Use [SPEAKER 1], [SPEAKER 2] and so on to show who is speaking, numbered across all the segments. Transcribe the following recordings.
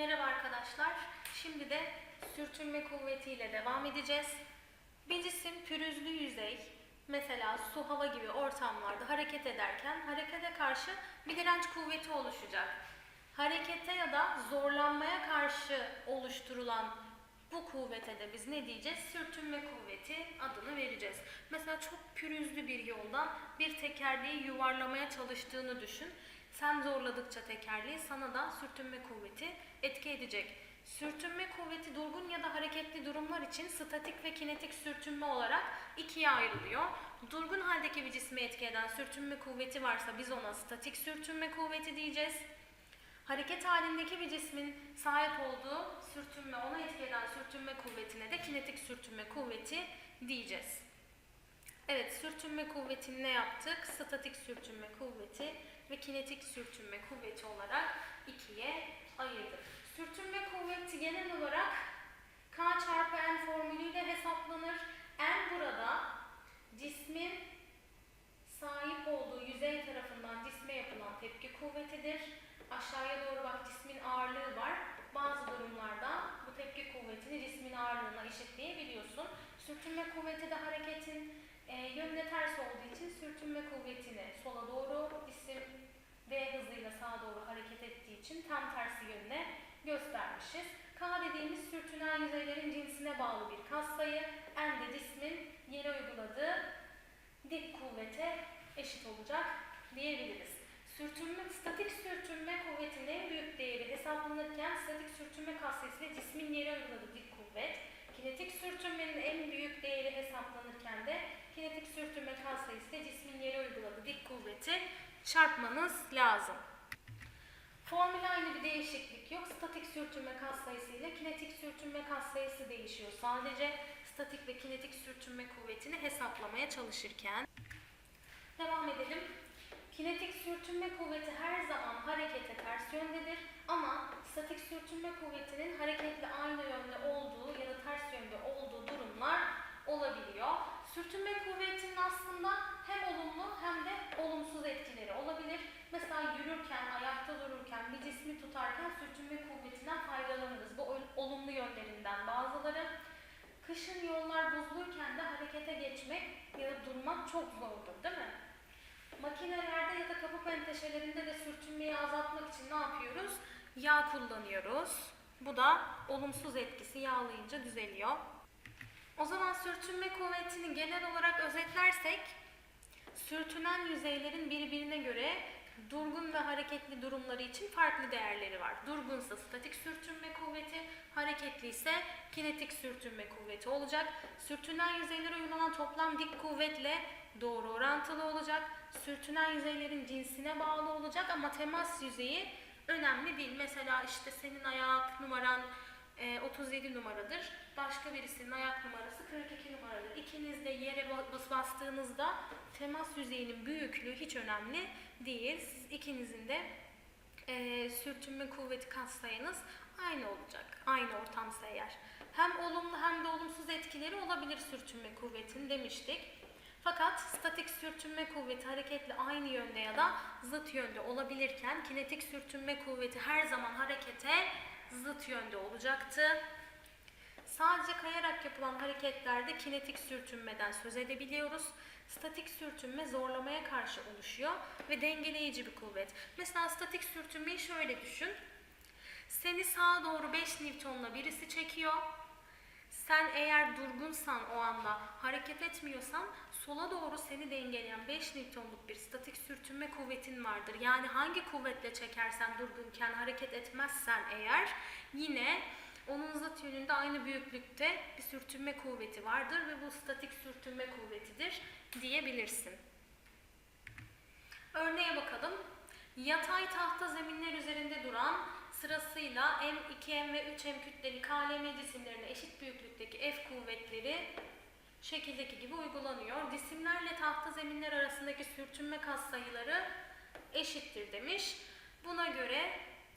[SPEAKER 1] Merhaba arkadaşlar. Şimdi de sürtünme kuvvetiyle devam edeceğiz. Bir cisim pürüzlü yüzey, mesela su, hava gibi ortamlarda hareket ederken harekete karşı bir direnç kuvveti oluşacak. Harekete ya da zorlanmaya karşı oluşturulan bu kuvvete de biz ne diyeceğiz? Sürtünme kuvveti adını vereceğiz. Mesela çok pürüzlü bir yoldan bir tekerleği yuvarlamaya çalıştığını düşün. Sen zorladıkça tekerleği sana da sürtünme kuvveti etki edecek. Sürtünme kuvveti durgun ya da hareketli durumlar için statik ve kinetik sürtünme olarak ikiye ayrılıyor. Durgun haldeki bir cisme etki eden sürtünme kuvveti varsa biz ona statik sürtünme kuvveti diyeceğiz. Hareket halindeki bir cismin sahip olduğu sürtünme, ona etki eden sürtünme kuvvetine de kinetik sürtünme kuvveti diyeceğiz. Evet, sürtünme kuvvetini ne yaptık? Statik sürtünme kuvveti ve kinetik sürtünme kuvveti olarak ikiye ayırdık. Sürtünme kuvveti genel olarak K çarpı N formülüyle hesaplanır. N burada cismin sahip olduğu yüzey tarafından cisme yapılan tepki kuvvetidir. Aşağıya doğru bak cismin ağırlığı var. Bazı durumlarda bu tepki kuvvetini cismin ağırlığına eşitleyebiliyorsun. Sürtünme kuvveti de hareketin e, yönüne ters olduğu için sürtünme kuvvetini sola doğru cisim V hızıyla sağa doğru hareket ettiği için tam tersi yönüne göstermişiz. K dediğimiz sürtünen yüzeylerin cinsine bağlı bir katsayı. N de cismin yere uyguladığı dik kuvvete eşit olacak diyebiliriz. Sürtünme, statik sürtünme kuvvetinin en büyük değeri hesaplanırken statik sürtünme ve cismin yere uyguladığı dik kuvvet. Kinetik sürtünmenin en büyük değeri hesaplanırken de kinetik sürtünme katsayısı ve cismin yere uyguladığı dik kuvveti çarpmanız lazım. Formülde aynı bir değişiklik yok. Statik sürtünme katsayısı ile kinetik sürtünme katsayısı değişiyor. Sadece statik ve kinetik sürtünme kuvvetini hesaplamaya çalışırken. Devam edelim. Kinetik sürtünme kuvveti her zaman harekete ters yöndedir ama statik sürtünme kuvvetinin hareketle aynı yönde olduğu ya da ters yönde olduğu durumlar olabiliyor. Sürtünme kuvvetinin aslında hem olumlu hem de olumsuz etkileri olabilir. Mesela yürürken, ayakta dururken, bir cismi tutarken sürtünme kuvvetinden faydalanırız. Bu ol- olumlu yönlerinden bazıları. Kışın yollar buzluyken de harekete geçmek ya da durmak çok zordur değil mi? Makinelerde ya da kapı penteşelerinde de sürtünmeyi azaltmak için ne yapıyoruz? Yağ kullanıyoruz. Bu da olumsuz etkisi yağlayınca düzeliyor. O zaman sürtünme kuvvetini genel olarak özetlersek, sürtünen yüzeylerin birbirine göre durgun ve hareketli durumları için farklı değerleri var. Durgunsa statik sürtünme kuvveti, hareketli ise kinetik sürtünme kuvveti olacak. Sürtünen yüzeylere uygulanan toplam dik kuvvetle doğru orantılı olacak. Sürtünen yüzeylerin cinsine bağlı olacak ama temas yüzeyi önemli değil. Mesela işte senin ayak numaran e, 37 numaradır. Başka birisinin ayak numarası 42 numaradır. İkiniz de yere bas bastığınızda temas yüzeyinin büyüklüğü hiç önemli değil. Siz ikinizin de e, sürtünme kuvveti katsayınız aynı olacak. Aynı ortamsa eğer. Hem olumlu hem de olumsuz etkileri olabilir sürtünme kuvvetinin demiştik. Fakat statik sürtünme kuvveti hareketle aynı yönde ya da zıt yönde olabilirken kinetik sürtünme kuvveti her zaman harekete zıt yönde olacaktı. Sadece kayarak yapılan hareketlerde kinetik sürtünmeden söz edebiliyoruz. Statik sürtünme zorlamaya karşı oluşuyor ve dengeleyici bir kuvvet. Mesela statik sürtünmeyi şöyle düşün. Seni sağa doğru 5 Newton'la birisi çekiyor. Sen eğer durgunsan o anda hareket etmiyorsan sola doğru seni dengeleyen 5 Newton'luk bir statik sürtünme kuvvetin vardır. Yani hangi kuvvetle çekersen durgunken hareket etmezsen eğer yine onun zıt yönünde aynı büyüklükte bir sürtünme kuvveti vardır ve bu statik sürtünme kuvvetidir diyebilirsin. Örneğe bakalım. Yatay tahta zeminler üzerinde duran sırasıyla M, 2M ve 3M kütleli KLM cisimlerine eşit büyüklükteki F kuvvetleri şekildeki gibi uygulanıyor. Cisimlerle tahta zeminler arasındaki sürtünme katsayıları eşittir demiş. Buna göre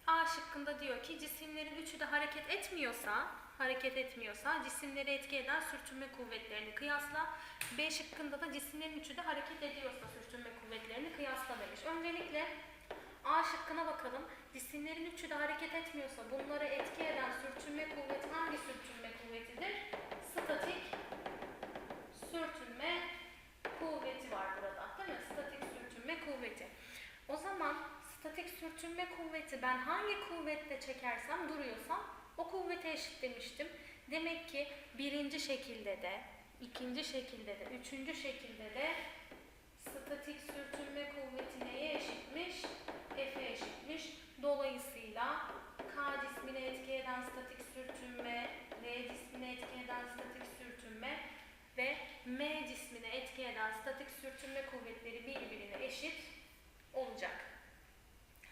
[SPEAKER 1] A şıkkında diyor ki cisimlerin üçü de hareket etmiyorsa, hareket etmiyorsa cisimleri etki eden sürtünme kuvvetlerini kıyasla. B şıkkında da cisimlerin üçü de hareket ediyorsa sürtünme kuvvetlerini kıyasla demiş. Öncelikle A şıkkına bakalım. Cisimlerin üçü de hareket etmiyorsa bunları etki eden sürtünme kuvveti hangi sürtünme kuvvetidir? Statik sürtünme kuvveti var burada. Değil mi? Statik sürtünme kuvveti. O zaman statik sürtünme kuvveti ben hangi kuvvetle çekersem duruyorsam o kuvvete eşit demiştim. Demek ki birinci şekilde de, ikinci şekilde de, üçüncü şekilde de statik sürtünme kuvveti neye eşitmiş? F'e eşitmiş. Dolayısıyla K cismine etki eden statik sürtünme, L cismine etki eden statik sürtünme ve M cismine etki eden statik sürtünme kuvvetleri birbirine eşit olacak.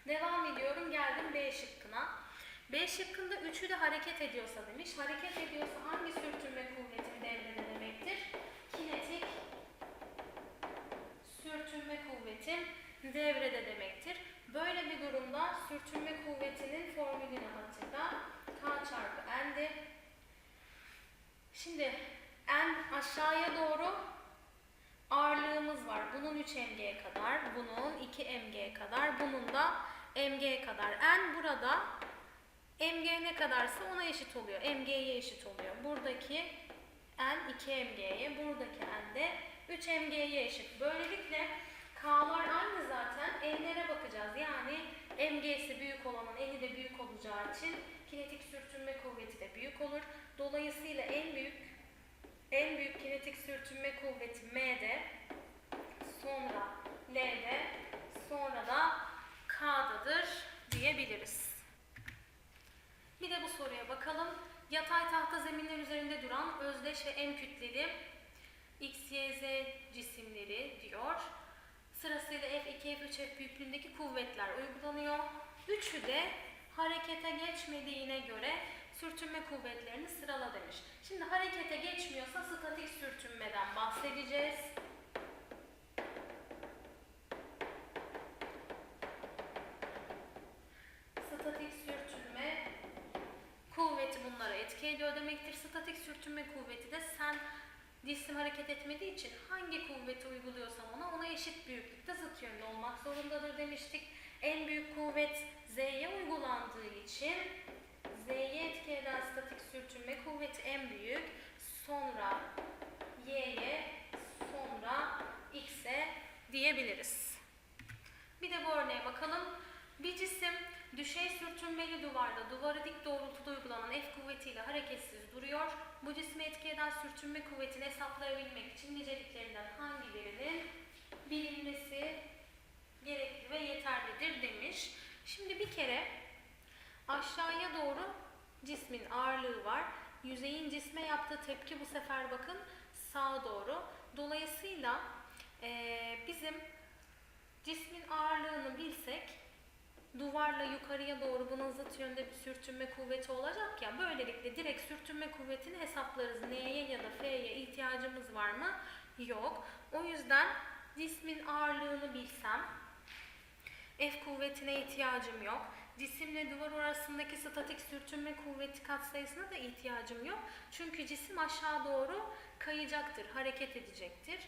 [SPEAKER 1] Devam ediyorum. Geldim B şıkkına. B şıkkında üçü de hareket ediyorsa demiş. Hareket ediyorsa hangi sürtünme kuvveti devrede demektir? Kinetik sürtünme kuvveti devrede demektir. Böyle bir durumda sürtünme kuvvetinin formülünü hatırla. K çarpı N'di. Şimdi N aşağıya doğru ağırlığımız var. Bunun 3 mg'ye kadar, bunun 2 mg'ye kadar, bunun da mg'ye kadar. N burada mg ne kadarsa ona eşit oluyor. mg'ye eşit oluyor. Buradaki n 2 mg'ye, buradaki n de 3 mg'ye eşit. Böylelikle k'lar aynı zaten. n'lere bakacağız. Yani mg'si büyük olanın n'i de büyük olacağı için kinetik sürtünme kuvveti de büyük olur. Dolayısıyla en büyük en büyük kinetik sürtünme kuvveti M'de, sonra L'de, sonra da K'dadır diyebiliriz. Bir de bu soruya bakalım. Yatay tahta zeminler üzerinde duran özdeş ve en kütleli X, Y, Z cisimleri diyor. Sırasıyla F2, F3, F büyüklüğündeki kuvvetler uygulanıyor. Üçü de harekete geçmediğine göre sürtünme kuvvetlerini sırala demiş. Şimdi harekete geçmiyorsa statik sürtünmeden bahsedeceğiz. Statik sürtünme kuvveti bunlara etki ediyor demektir. Statik sürtünme kuvveti de sen cisim hareket etmediği için hangi kuvveti uyguluyorsan ona ona eşit büyüklükte zıt yönlü olmak zorundadır demiştik. En büyük kuvvet Z'ye uygulandığı için Z'ye etki eden statik sürtünme kuvveti en büyük, sonra Y'ye, sonra X'e diyebiliriz. Bir de bu örneğe bakalım. Bir cisim düşey sürtünmeli duvarda duvara dik doğrultuda uygulanan F kuvvetiyle hareketsiz duruyor. Bu cisme etki eden sürtünme kuvvetini hesaplayabilmek için niceliklerinden hangilerinin bilinmesi gerekli ve yeterlidir demiş. Şimdi bir kere aşağıya doğru cismin ağırlığı var. Yüzeyin cisme yaptığı tepki bu sefer bakın sağa doğru. Dolayısıyla eee, bizim cismin ağırlığını bilsek duvarla yukarıya doğru bunun zıt yönde bir sürtünme kuvveti olacak ya böylelikle direkt sürtünme kuvvetini hesaplarız. N'ye ya da F'ye ihtiyacımız var mı? Yok. O yüzden cismin ağırlığını bilsem F kuvvetine ihtiyacım yok. Cisimle duvar arasındaki statik sürtünme kuvveti katsayısına da ihtiyacım yok. Çünkü cisim aşağı doğru kayacaktır, hareket edecektir.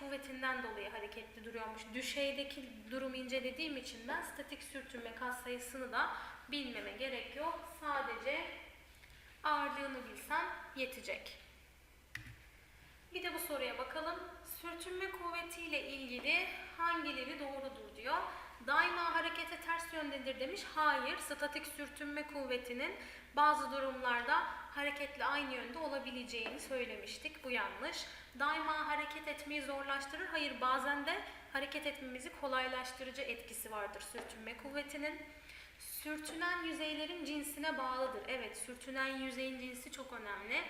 [SPEAKER 1] Kuvvetinden dolayı hareketli duruyormuş. Düşeydeki durumu incelediğim için ben statik sürtünme katsayısını da bilmeme gerek yok. Sadece ağırlığını bilsem yetecek. Bir de bu soruya bakalım. Sürtünme kuvvetiyle ilgili hangileri doğrudur diyor. Daima harekete ters yöndedir demiş. Hayır, statik sürtünme kuvvetinin bazı durumlarda hareketle aynı yönde olabileceğini söylemiştik. Bu yanlış. Daima hareket etmeyi zorlaştırır. Hayır, bazen de hareket etmemizi kolaylaştırıcı etkisi vardır sürtünme kuvvetinin. Sürtünen yüzeylerin cinsine bağlıdır. Evet, sürtünen yüzeyin cinsi çok önemli.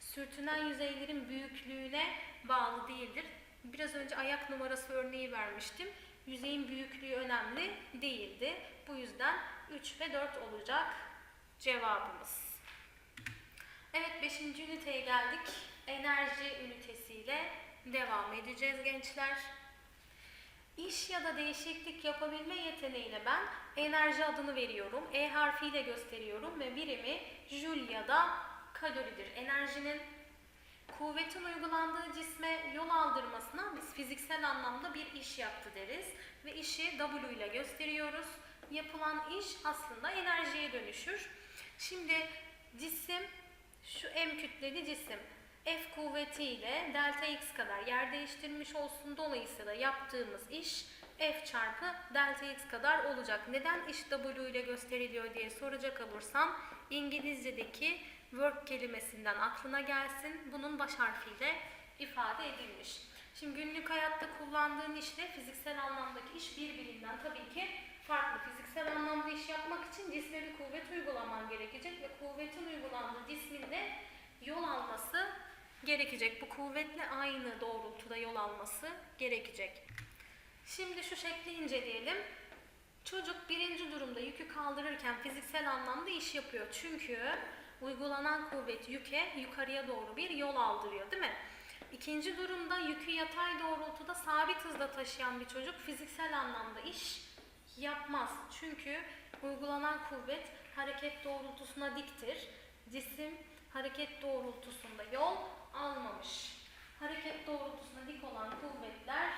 [SPEAKER 1] Sürtünen yüzeylerin büyüklüğüne bağlı değildir. Biraz önce ayak numarası örneği vermiştim. Yüzeyin büyüklüğü önemli değildi. Bu yüzden 3 ve 4 olacak cevabımız. Evet 5. üniteye geldik. Enerji ünitesiyle devam edeceğiz gençler. İş ya da değişiklik yapabilme yeteneğine ben enerji adını veriyorum. E harfiyle gösteriyorum ve birimi Joule ya da kaloridir. Enerjinin Kuvvetin uygulandığı cisme yol aldırmasına biz fiziksel anlamda bir iş yaptı deriz. Ve işi W ile gösteriyoruz. Yapılan iş aslında enerjiye dönüşür. Şimdi cisim, şu M kütleli cisim F kuvvetiyle delta x kadar yer değiştirmiş olsun. Dolayısıyla yaptığımız iş F çarpı delta x kadar olacak. Neden iş W ile gösteriliyor diye soracak olursam İngilizce'deki work kelimesinden aklına gelsin. Bunun baş harfiyle ifade edilmiş. Şimdi günlük hayatta kullandığın işle fiziksel anlamdaki iş birbirinden tabii ki farklı. Fiziksel anlamda iş yapmak için cisme bir kuvvet uygulaman gerekecek ve kuvvetin uygulandığı cismin de yol alması gerekecek. Bu kuvvetle aynı doğrultuda yol alması gerekecek. Şimdi şu şekli inceleyelim. Çocuk birinci durumda yükü kaldırırken fiziksel anlamda iş yapıyor. Çünkü uygulanan kuvvet yüke yukarıya doğru bir yol aldırıyor değil mi? İkinci durumda yükü yatay doğrultuda sabit hızla taşıyan bir çocuk fiziksel anlamda iş yapmaz. Çünkü uygulanan kuvvet hareket doğrultusuna diktir. Cisim hareket doğrultusunda yol almamış. Hareket doğrultusuna dik olan kuvvetler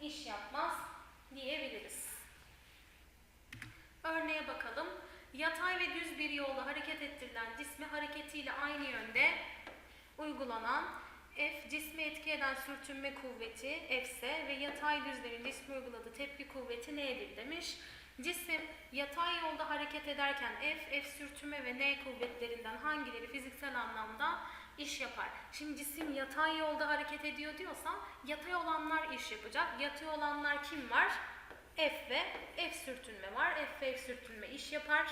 [SPEAKER 1] iş yapmaz diyebiliriz. Örneğe bakalım. Yatay ve düz bir yolda hareket ettirilen cisme hareketiyle aynı yönde uygulanan F cisme etki eden sürtünme kuvveti F ise ve yatay düzlemin cisme uyguladığı tepki kuvveti N'dir demiş. Cisim yatay yolda hareket ederken F, F sürtünme ve N kuvvetlerinden hangileri fiziksel anlamda iş yapar? Şimdi cisim yatay yolda hareket ediyor diyorsa yatay olanlar iş yapacak. Yatay olanlar kim var? F ve F sürtünme var. F ve F sürtünme iş yapar.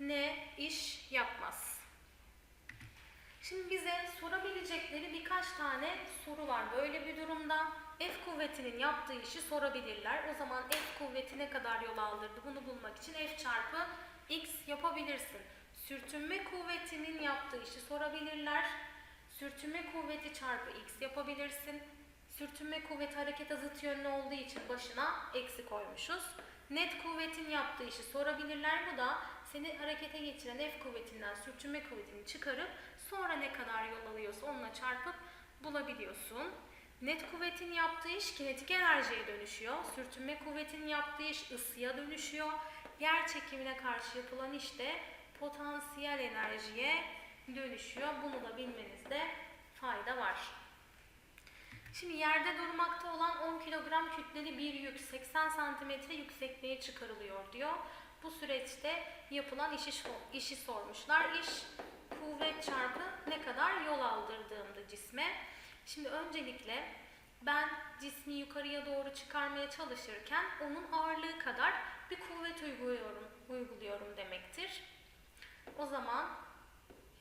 [SPEAKER 1] N iş yapmaz. Şimdi bize sorabilecekleri birkaç tane soru var. Böyle bir durumda F kuvvetinin yaptığı işi sorabilirler. O zaman F kuvveti ne kadar yol aldırdı bunu bulmak için F çarpı X yapabilirsin. Sürtünme kuvvetinin yaptığı işi sorabilirler. Sürtünme kuvveti çarpı X yapabilirsin. Sürtünme kuvveti hareket zıt yönlü olduğu için başına eksi koymuşuz. Net kuvvetin yaptığı işi sorabilirler. Bu da seni harekete geçiren F kuvvetinden sürtünme kuvvetini çıkarıp sonra ne kadar yol alıyorsa onunla çarpıp bulabiliyorsun. Net kuvvetin yaptığı iş kinetik enerjiye dönüşüyor. Sürtünme kuvvetinin yaptığı iş ısıya dönüşüyor. Yer çekimine karşı yapılan iş de potansiyel enerjiye dönüşüyor. Bunu da bilmenizde fayda var. Şimdi yerde durmakta olan 10 kilogram kütleli bir yük 80 santimetre yüksekliğe çıkarılıyor diyor. Bu süreçte yapılan işi, işi sormuşlar. İş kuvvet çarpı ne kadar yol aldırdığımda cisme. Şimdi öncelikle ben cismi yukarıya doğru çıkarmaya çalışırken onun ağırlığı kadar bir kuvvet uyguluyorum, uyguluyorum demektir. O zaman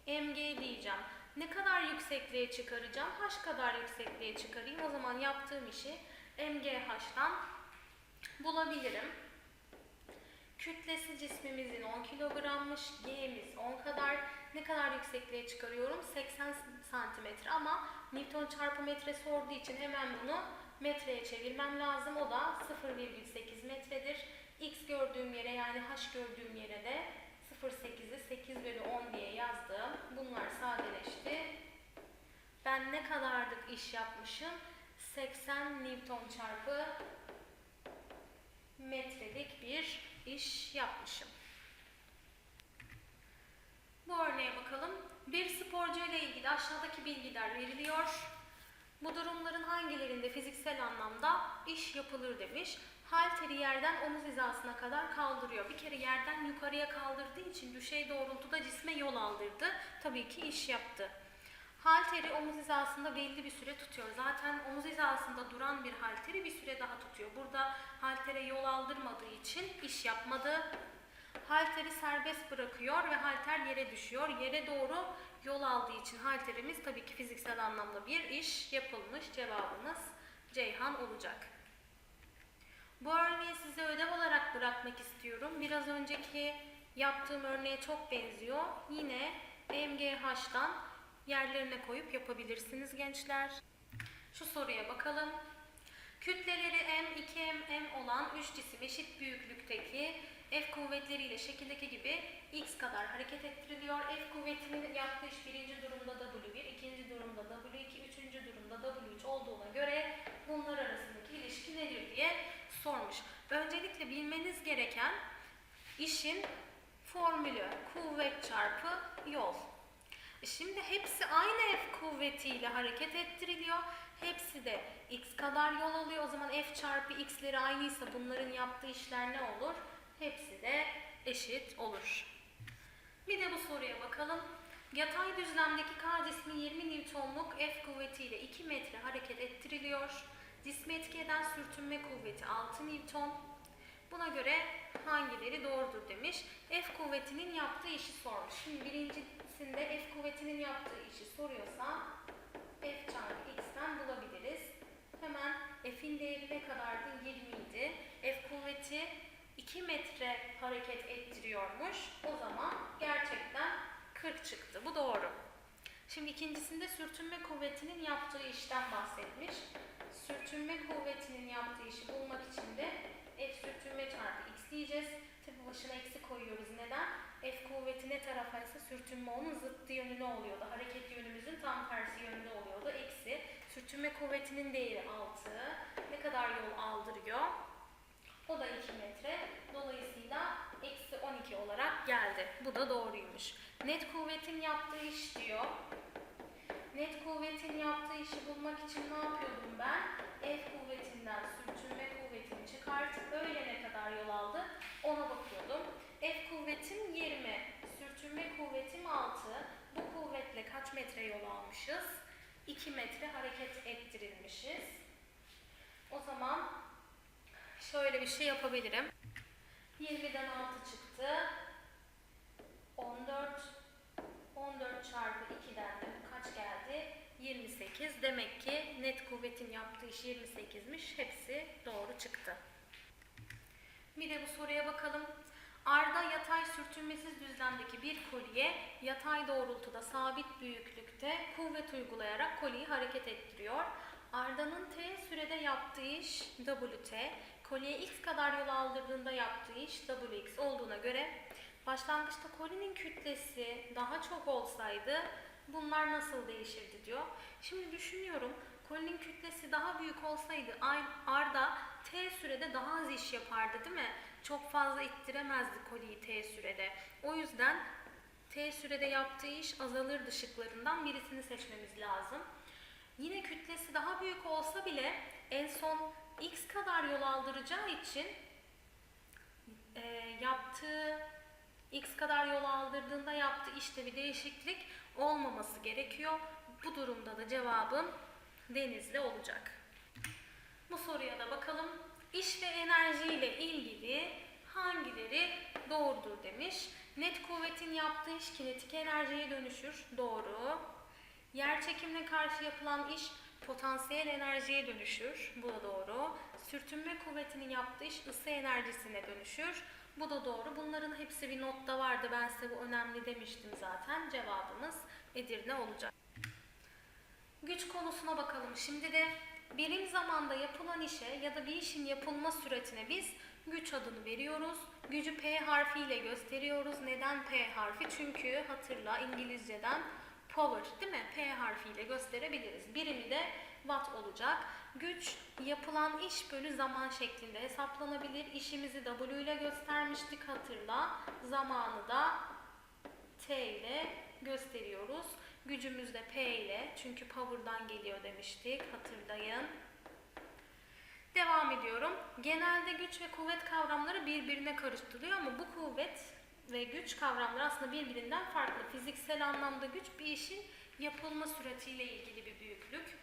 [SPEAKER 1] mg diyeceğim. Ne kadar yüksekliğe çıkaracağım? H kadar yüksekliğe çıkarayım. O zaman yaptığım işi mgh'dan bulabilirim. Kütlesi cismimizin 10 kilogrammış. G'miz 10 kadar. Ne kadar yüksekliğe çıkarıyorum? 80 santimetre ama Newton çarpı metre sorduğu için hemen bunu metreye çevirmem lazım. O da 0,8 metredir. X gördüğüm yere yani H gördüğüm yere de 0,8'i 8 bölü 10 diye yazdım. Bunlar sadeleşti. Ben ne kadarlık iş yapmışım? 80 Newton çarpı metrelik bir iş yapmışım. Bu örneğe bakalım. Bir sporcu ile ilgili aşağıdaki bilgiler veriliyor. Bu durumların hangilerinde fiziksel anlamda iş yapılır demiş. Halteri yerden omuz hizasına kadar kaldırıyor. Bir kere yerden yukarıya kaldırdığı için düşey doğrultuda cisme yol aldırdı. Tabii ki iş yaptı. Halteri omuz hizasında belli bir süre tutuyor. Zaten omuz hizasında duran bir halteri bir süre daha tutuyor. Burada haltere yol aldırmadığı için iş yapmadı. Halteri serbest bırakıyor ve halter yere düşüyor. Yere doğru yol aldığı için halterimiz tabii ki fiziksel anlamda bir iş yapılmış. Cevabımız Ceyhan olacak. Bu örneği size ödev olarak bırakmak istiyorum. Biraz önceki yaptığım örneğe çok benziyor. Yine MGH'dan yerlerine koyup yapabilirsiniz gençler. Şu soruya bakalım. Kütleleri M, 2M, M olan 3 cisim eşit büyüklükteki F kuvvetleriyle şekildeki gibi x kadar hareket ettiriliyor. F kuvvetinin yaptığı iş birinci durumda W1, ikinci durumda W2, üçüncü durumda W3 olduğuna göre bunlar arasındaki ilişki nedir diye sormuş. Öncelikle bilmeniz gereken işin formülü kuvvet çarpı yol. Şimdi hepsi aynı F kuvvetiyle hareket ettiriliyor. Hepsi de x kadar yol alıyor. O zaman F çarpı x'leri aynıysa bunların yaptığı işler ne olur? Hepsi de eşit olur. Bir de bu soruya bakalım. Yatay düzlemdeki K cismi 20 Newton'luk F kuvvetiyle 2 metre hareket ettiriliyor. Cismi etki sürtünme kuvveti 6 Newton. Buna göre hangileri doğrudur demiş. F kuvvetinin yaptığı işi sormuş. Şimdi birincisinde F kuvvetinin yaptığı işi soruyorsa F çarpı x'ten bulabiliriz. Hemen F'in değeri ne kadardı? 20 idi. F kuvveti 2 metre hareket ettiriyormuş. O zaman gerçekten 40 çıktı. Bu doğru. Şimdi ikincisinde sürtünme kuvvetinin yaptığı işten bahsetmiş. Sürtünme kuvvetinin yaptığı işi bulmak için de F sürtünme çarpı x diyeceğiz. Tabi başına eksi koyuyoruz. Neden? F kuvveti ne tarafaysa sürtünme onun zıttı yönü ne oluyordu? Hareket yönümüzün tam tersi yönünde oluyordu. Eksi. Sürtünme kuvvetinin değeri 6. Ne kadar yol aldırıyor? O da 2 metre. Dolayısıyla eksi 12 olarak geldi. Bu da doğruymuş. Net kuvvetin yaptığı iş diyor. Net kuvvetin yaptığı işi bulmak için ne yapıyordum ben? F kuvvetinden sürtünme kuvvetini çıkartıp öyle ne kadar yol aldı ona bakıyordum. F kuvvetim 20, sürtünme kuvvetim 6. Bu kuvvetle kaç metre yol almışız? 2 metre hareket ettirilmişiz. O zaman şöyle bir şey yapabilirim. 20'den 6 çıktı. 14 14 çarpı 2'den de kaç geldi? 28. Demek ki net kuvvetin yaptığı iş 28'miş. Hepsi doğru çıktı. Bir de bu soruya bakalım. Arda yatay sürtünmesiz düzlemdeki bir kolye yatay doğrultuda sabit büyüklükte kuvvet uygulayarak kolyeyi hareket ettiriyor. Arda'nın t sürede yaptığı iş WT, kolyeye x kadar yol aldırdığında yaptığı iş WX olduğuna göre başlangıçta kolyenin kütlesi daha çok olsaydı bunlar nasıl değişirdi diyor. Şimdi düşünüyorum kolyenin kütlesi daha büyük olsaydı Arda t sürede daha az iş yapardı değil mi? Çok fazla ittiremezdi kolyeyi t sürede. O yüzden t sürede yaptığı iş azalırdı şıklarından birisini seçmemiz lazım. Yine kütlesi daha büyük olsa bile en son x kadar yol aldıracağı için e, yaptığı x kadar yol aldırdığında yaptığı işte bir değişiklik olmaması gerekiyor. Bu durumda da cevabım denizli olacak. Bu soruya da bakalım. İş ve enerji ile ilgili hangileri doğrudur demiş. Net kuvvetin yaptığı iş kinetik enerjiye dönüşür. Doğru. Yer çekimine karşı yapılan iş potansiyel enerjiye dönüşür. Bu da doğru. Sürtünme kuvvetinin yaptığı iş ısı enerjisine dönüşür. Bu da doğru. Bunların hepsi bir notta vardı. Ben size bu önemli demiştim zaten. Cevabımız Edirne olacak. Güç konusuna bakalım. Şimdi de birim zamanda yapılan işe ya da bir işin yapılma süretine biz güç adını veriyoruz. Gücü P harfiyle gösteriyoruz. Neden P harfi? Çünkü hatırla İngilizceden power değil mi? P harfiyle gösterebiliriz. Birimi de watt olacak. Güç yapılan iş bölü zaman şeklinde hesaplanabilir. İşimizi W ile göstermiştik hatırla. Zamanı da T ile gösteriyoruz. Gücümüz de P ile çünkü power'dan geliyor demiştik hatırlayın. Devam ediyorum. Genelde güç ve kuvvet kavramları birbirine karıştırılıyor ama bu kuvvet ve güç kavramları aslında birbirinden farklı. Fiziksel anlamda güç bir işin yapılma süratiyle ilgili bir büyüklük.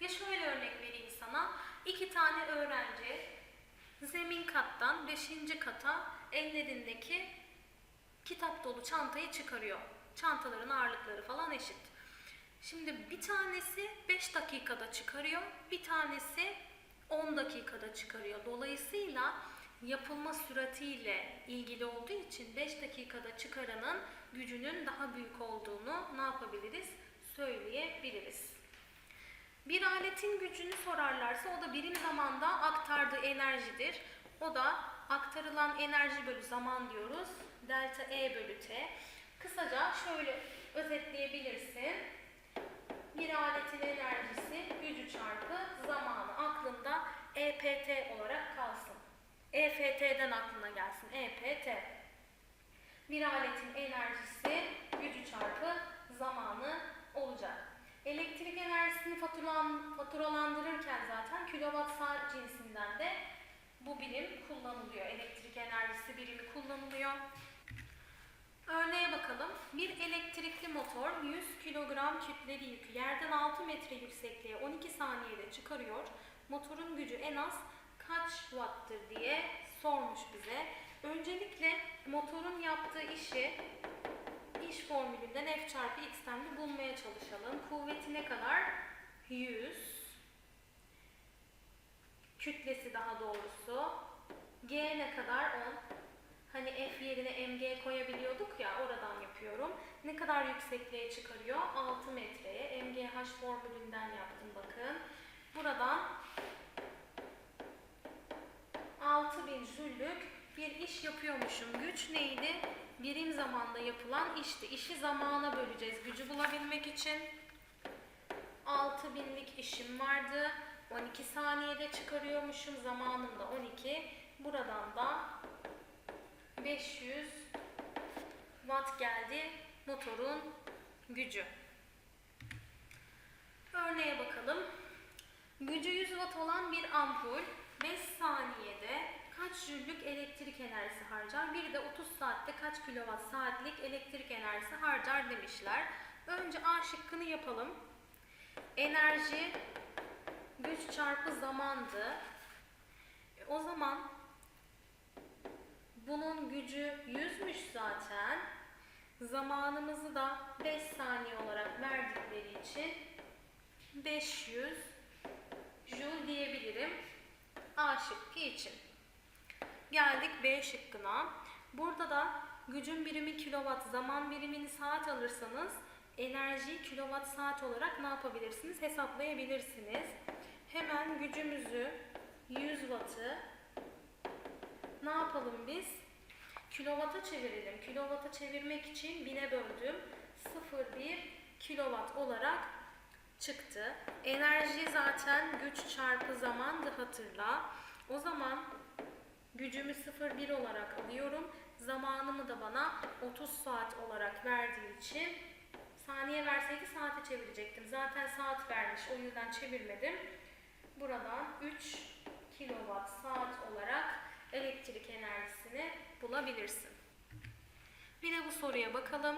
[SPEAKER 1] Ya şöyle örnek vereyim sana. İki tane öğrenci zemin kattan beşinci kata ellerindeki kitap dolu çantayı çıkarıyor. Çantaların ağırlıkları falan eşit. Şimdi bir tanesi 5 dakikada çıkarıyor, bir tanesi 10 dakikada çıkarıyor. Dolayısıyla yapılma süratiyle ilgili olduğu için 5 dakikada çıkaranın gücünün daha büyük olduğunu ne yapabiliriz? Söyleyebiliriz. Bir aletin gücünü sorarlarsa o da birim zamanda aktardığı enerjidir. O da aktarılan enerji bölü zaman diyoruz. Delta E bölü T. Kısaca şöyle özetleyebilirsin. Bir aletin enerjisi gücü çarpı zamanı aklında EPT olarak kalsın. EFT'den aklına gelsin. EPT. Bir aletin enerjisi gücü çarpı zamanı olacak. Elektrik enerjisini faturalandırırken zaten kilowatt saat cinsinden de bu birim kullanılıyor. Elektrik enerjisi birimi kullanılıyor. Örneğe bakalım. Bir elektrikli motor 100 kilogram kütleli yükü yerden 6 metre yüksekliğe 12 saniyede çıkarıyor. Motorun gücü en az kaç watt'tır diye sormuş bize. Öncelikle motorun yaptığı işi iş formülünden F çarpı X'ten de bulmaya çalışalım. Kuvveti ne kadar? 100. Kütlesi daha doğrusu. G ne kadar? 10. Hani F yerine mg koyabiliyorduk ya oradan yapıyorum. Ne kadar yüksekliğe çıkarıyor? 6 metreye. mgh formülünden yaptım bakın. Buradan 6000 jüllük bir iş yapıyormuşum. Güç neydi? Birim zamanda yapılan işti. İşi zamana böleceğiz gücü bulabilmek için. 6000'lik işim vardı. 12 saniyede çıkarıyormuşum. Zamanım da 12. Buradan da 500 watt geldi motorun gücü. Örneğe bakalım. Gücü 100 watt olan bir ampul 5 saniyede kaç jüllük elektrik enerjisi harcar? Bir de 30 saatte kaç kilowatt saatlik elektrik enerjisi harcar demişler. Önce A şıkkını yapalım. Enerji güç çarpı zamandı. E, o zaman bunun gücü 100'müş zaten. Zamanımızı da 5 saniye olarak verdikleri için 500 joule diyebilirim. A şıkkı için. Geldik B şıkkına. Burada da gücün birimi kilowatt, zaman birimini saat alırsanız enerjiyi kilowatt saat olarak ne yapabilirsiniz? Hesaplayabilirsiniz. Hemen gücümüzü 100 wattı ne yapalım biz? Kilovata çevirelim. Kilovata çevirmek için bine böldüm. 0,1 kilowatt olarak çıktı. Enerji zaten güç çarpı zamandı hatırla. O zaman gücümü 0,1 olarak alıyorum. Zamanımı da bana 30 saat olarak verdiği için saniye verseydi saate çevirecektim. Zaten saat vermiş o yüzden çevirmedim. Buradan 3 kilowatt saat olarak elektrik enerjisini bulabilirsin. Bir de bu soruya bakalım.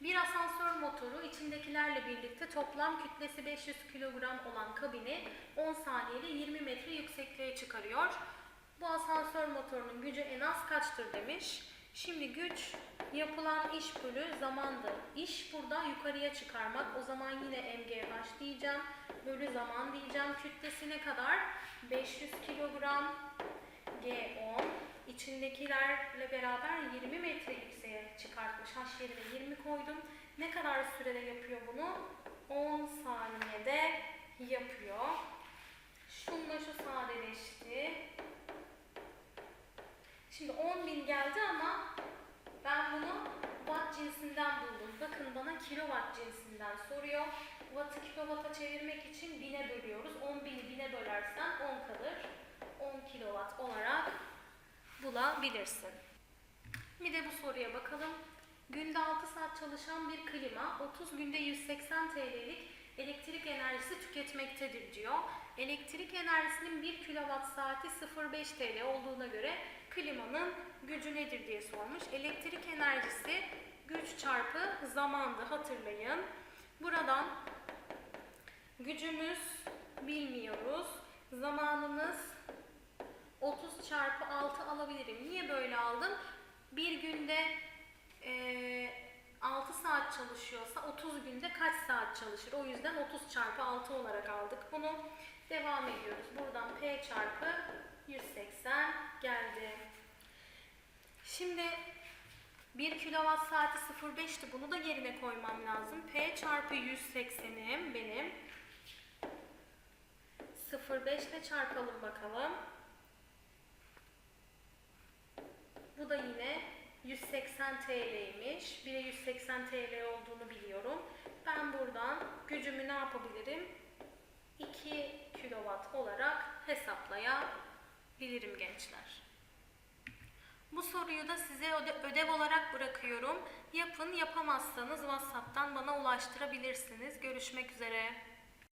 [SPEAKER 1] Bir asansör motoru içindekilerle birlikte toplam kütlesi 500 kilogram olan kabini 10 saniyede 20 metre yüksekliğe çıkarıyor. Bu asansör motorunun gücü en az kaçtır demiş. Şimdi güç yapılan iş bölü zamandı. İş burada yukarıya çıkarmak. O zaman yine MGH diyeceğim. Bölü zaman diyeceğim. Kütlesi ne kadar? 500 kilogram G10 içindekilerle beraber 20 metre yükseğe çıkartmış. H yerine 20 koydum. Ne kadar sürede yapıyor bunu? 10 saniyede yapıyor. Şunla şu sadeleşti. Şimdi 10.000 geldi ama ben bunu watt cinsinden buldum. Bakın bana kilowatt cinsinden soruyor. Watt'ı kilowatt'a çevirmek için bine bölüyoruz. 10.000'i bine bölersen 10 kalır. 10 kilowatt olarak bulabilirsin. Bir de bu soruya bakalım. Günde 6 saat çalışan bir klima 30 günde 180 TL'lik elektrik enerjisi tüketmektedir diyor. Elektrik enerjisinin 1 kilowatt saati 0,5 TL olduğuna göre klimanın gücü nedir diye sormuş. Elektrik enerjisi güç çarpı zamandı hatırlayın. Buradan gücümüz bilmiyoruz. Zamanımız 30 çarpı 6 alabilirim. Niye böyle aldım? Bir günde e, 6 saat çalışıyorsa 30 günde kaç saat çalışır? O yüzden 30 çarpı 6 olarak aldık bunu. Devam ediyoruz. Buradan P çarpı 180 geldi. Şimdi 1 kilowatt saati 0,5'ti. Bunu da yerine koymam lazım. P çarpı 180'im benim. 0,5 ile çarpalım bakalım. Bu da yine 180 TL'ymiş. Bire 180 TL olduğunu biliyorum. Ben buradan gücümü ne yapabilirim? 2 kilowatt olarak hesaplayabilirim gençler. Bu soruyu da size öde- ödev olarak bırakıyorum. Yapın, yapamazsanız WhatsApp'tan bana ulaştırabilirsiniz. Görüşmek üzere.